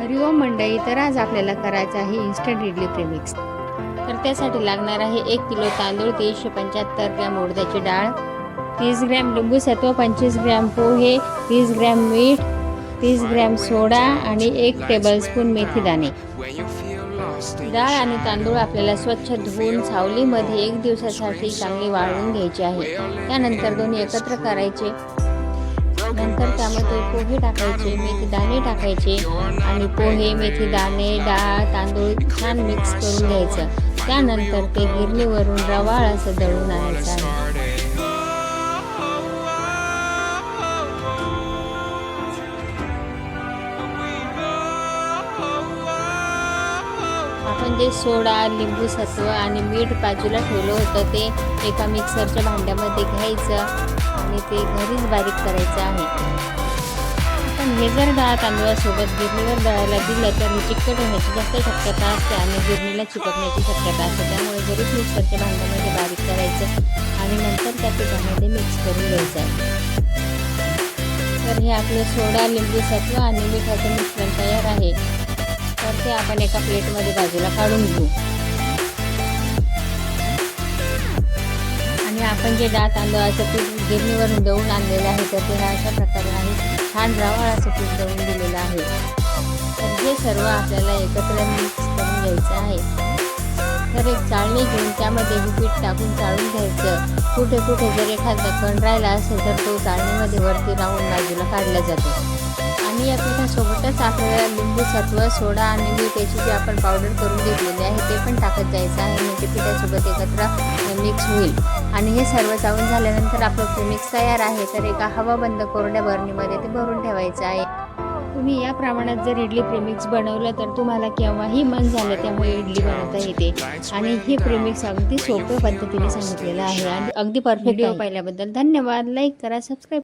हरिओम मंडई तर आज आपल्याला करायचं आहे इन्स्टंट इडली प्रेमिक्स तर त्यासाठी लागणार आहे एक किलो तांदूळ तीनशे पंच्याहत्तर ग्रॅम उडद्याची डाळ तीस ग्रॅम लिंबू सत्व पंचवीस ग्रॅम पोहे तीस ग्रॅम मीठ तीस ग्रॅम सोडा आणि एक टेबलस्पून मेथी दाणे. डाळ आणि तांदूळ आपल्याला स्वच्छ धुवून सावलीमध्ये एक दिवसासाठी चांगली वाळवून घ्यायची आहे. त्यानंतर दोन्ही एकत्र करायचे. नंतर त्यामध्ये पोहे टाकायचे मेथी दाणे टाकायचे आणि पोहे मेथी दाणे डाळ तांदूळ छान मिक्स करून घ्यायचं. त्यानंतर ते गिरणीवरून रवाळ असं दळून आणायचं आहे. आपण जे सोडा लिंबू सत्व आणि मीठ बाजूला ठेवलं होतं ते एका मिक्सरच्या भांड्यामध्ये घ्यायचं. आणि ते घरीच बारीक करायचं आहे. पण हे जर डाळ तांदळासोबत गिरणीवर दळायला दिलं तर हे चिकट होण्याची जास्त शक्यता असते आणि गिरणीला चिकटण्याची शक्यता असते. त्यामुळे घरीच मिक्सरच्या भांड्यामध्ये बारीक करायचं आणि नंतर त्या पिठामध्ये मिक्स करून घ्यायचं. आहे तर हे आपले सोडा लिंबू सत्व आणि मिठाचं मिश्रण तयार आहे. तर ते आपण एका प्लेटमध्ये बाजूला काढून घेऊ. आपण जे डाळ तांदळाचं पीठ गिरणीवरून दळून आणलेलं आहे तर ते अशा प्रकारे आहे छान रवाळाचं असं पीठ दळून दिलेलं आहे. तर हे सर्व आपल्याला एकत्र मिक्स करून घ्यायचं आहे. तर एक चाळणी घेऊन त्यामध्ये हे पीठ टाकून चाळून घ्यायचं. कुठे कुठे जर एखादा कण राहिला असेल तर तो चाळणीमध्ये वरती राहून बाजूला काढला जातो. आणि या पिठासोबतच आपल्याला लिंबू सत्व सोडा आणि मीठ याची जी आपण पावडर करून घेतलेली आहे ते पण टाकत जायचं आहे. म्हणजे पिठासोबत एकत्र मिक्स होईल. आणि हे सर्व चाळून झाल्यानंतर आपलं प्रेमिक्स तयार आहे तर एका हवा बंद कोरड्या बरणीमध्ये ते भरून ठेवायचं आहे. तुम्ही या प्रमाणात जर इडली प्रेमिक्स बनवलं तर तुम्हाला केव्हाही मन झालं त्यामुळे इडली बनवता येते. आणि हे प्रेमिक्स अगदी सोप्या पद्धतीने सांगितलेलं आहे. आणि अगदी परफेक्ट पाहिल्याबद्दल धन्यवाद. लाईक करा सबस्क्राईब